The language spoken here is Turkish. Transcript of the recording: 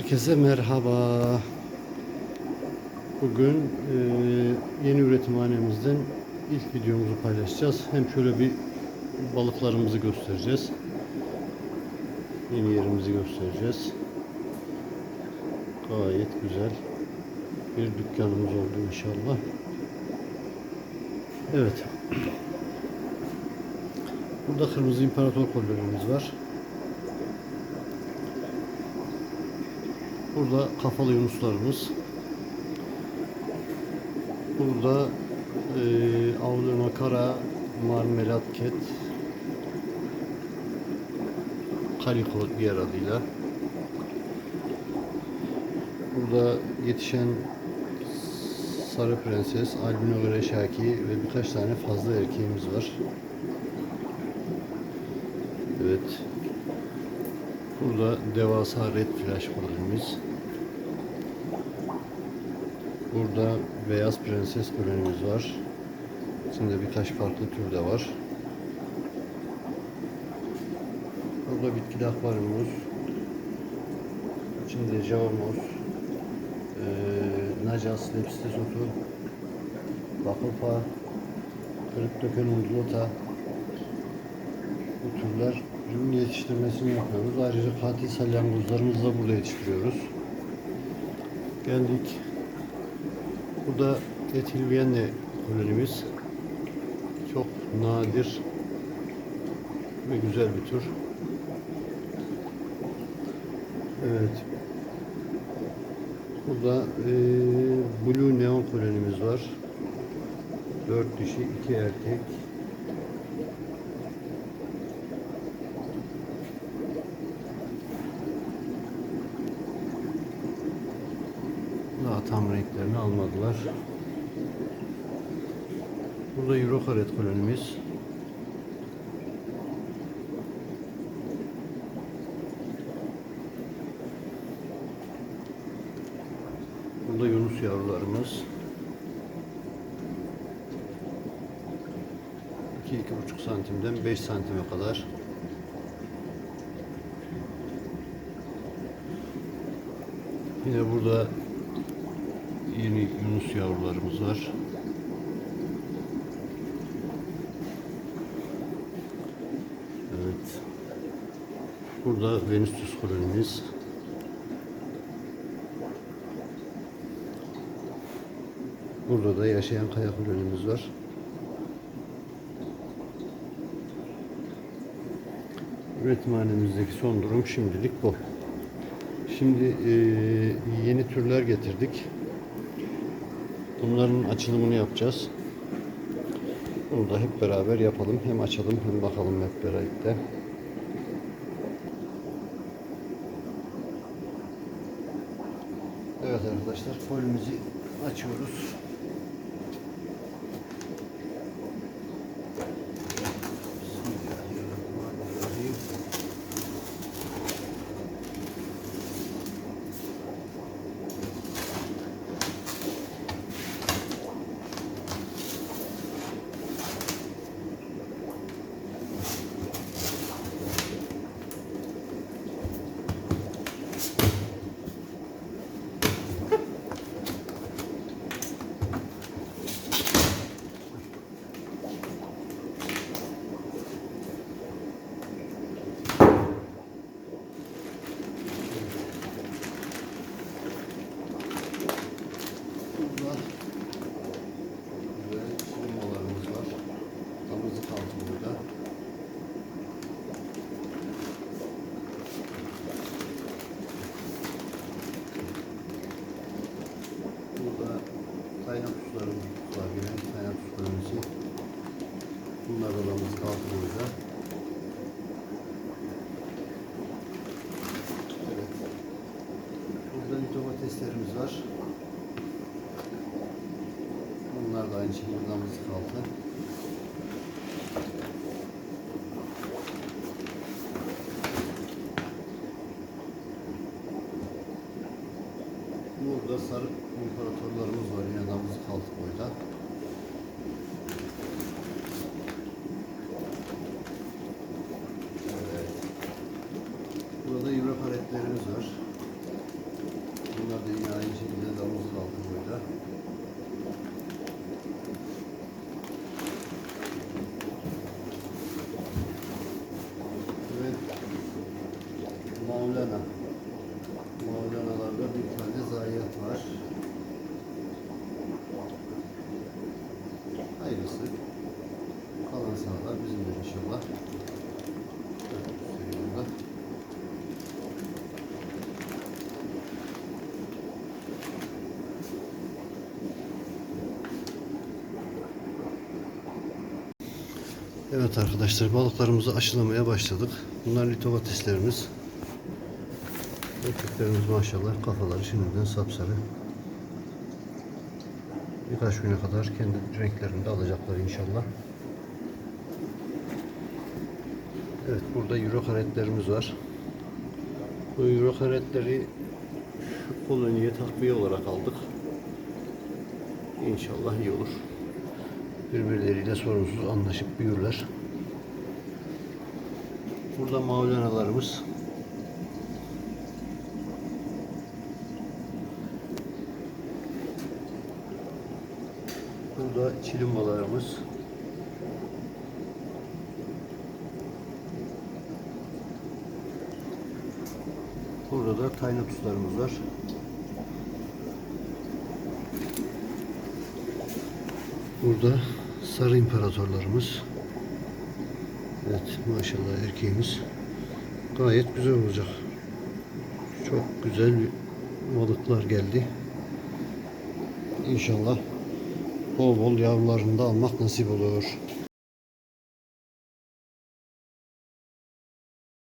Herkese merhaba. Bugün e, yeni üretimhanemizden ilk videomuzu paylaşacağız. Hem şöyle bir balıklarımızı göstereceğiz. Yeni yerimizi göstereceğiz. Gayet güzel bir dükkanımız oldu inşallah. Evet. Burada kırmızı imparator kollarımız var. Burada kafalı yunuslarımız. Burada e, avlı makara, marmelat ket, kaliko diğer adıyla. Burada yetişen sarı prenses, albino greşaki ve birkaç tane fazla erkeğimiz var. Evet. Burada devasa red flash kolonimiz. Burada beyaz prenses kolonimiz var. İçinde birkaç farklı tür de var. Burada bitkili akvaryumumuz. İçinde javamos, ee, nacas, lepstes otu, bakılpa, kırık döken undulota, bu türler ürün yetiştirmesini yapıyoruz. Ayrıca katil salyangozlarımızı da burada yetiştiriyoruz. Geldik. Burada etilviyenle kolonimiz. Çok nadir ve güzel bir tür. Evet. Burada eee Blue Neon kolonimiz var. 4 dişi, 2 erkek. Tam renklerini almadılar. Burada Eurokaret kolonimiz. Burada Yunus yavrularımız. 2-2,5 santimden 5 santime kadar. Yine burada yeni Yunus yavrularımız var. Evet. Burada Venüstüs kolonimiz. Burada da yaşayan kaya kolonimiz var. Üretimhanemizdeki son durum şimdilik bu. Şimdi e, yeni türler getirdik. Bunların açılımını yapacağız. Bunu da hep beraber yapalım. Hem açalım hem bakalım hep birlikte. Evet arkadaşlar folimizi açıyoruz. Bismillahirrahmanirrahim. Burada böyle sulumalarımız var. Damızlık altı burada. Burada kaynak sularımız var yine. Kaynak sularımızı. Bunlar da damızlık altı burada. Evet. Burada bir domateslerimiz var. Bunlar da aynı şekilde damızlık altı. Burada sarı imparatorlarımız var yine namızı kaldı boyda. Burada ibra paletlerimiz var. Bunlar da yine aynı şekilde damız kaldı boyda. Evet. Mevlana var. Hayırlısı. Kalan sağlar bizimdir inşallah. Evet, arkadaşlar balıklarımızı aşılamaya başladık. Bunlar litovateslerimiz. Erkeklerimiz maşallah kafaları şimdiden sapsarı. Birkaç güne kadar kendi renklerini de alacaklar inşallah. Evet burada euro karetlerimiz var. Bu euro karetleri koloniye takviye olarak aldık. İnşallah iyi olur. Birbirleriyle sorunsuz anlaşıp büyürler. Burada mavlanalarımız. Burada çilimbalarımız. Burada da taynotuslarımız var. Burada sarı imparatorlarımız. Evet maşallah erkeğimiz gayet güzel olacak. Çok güzel balıklar geldi. İnşallah bol bol yavrularını da almak nasip olur.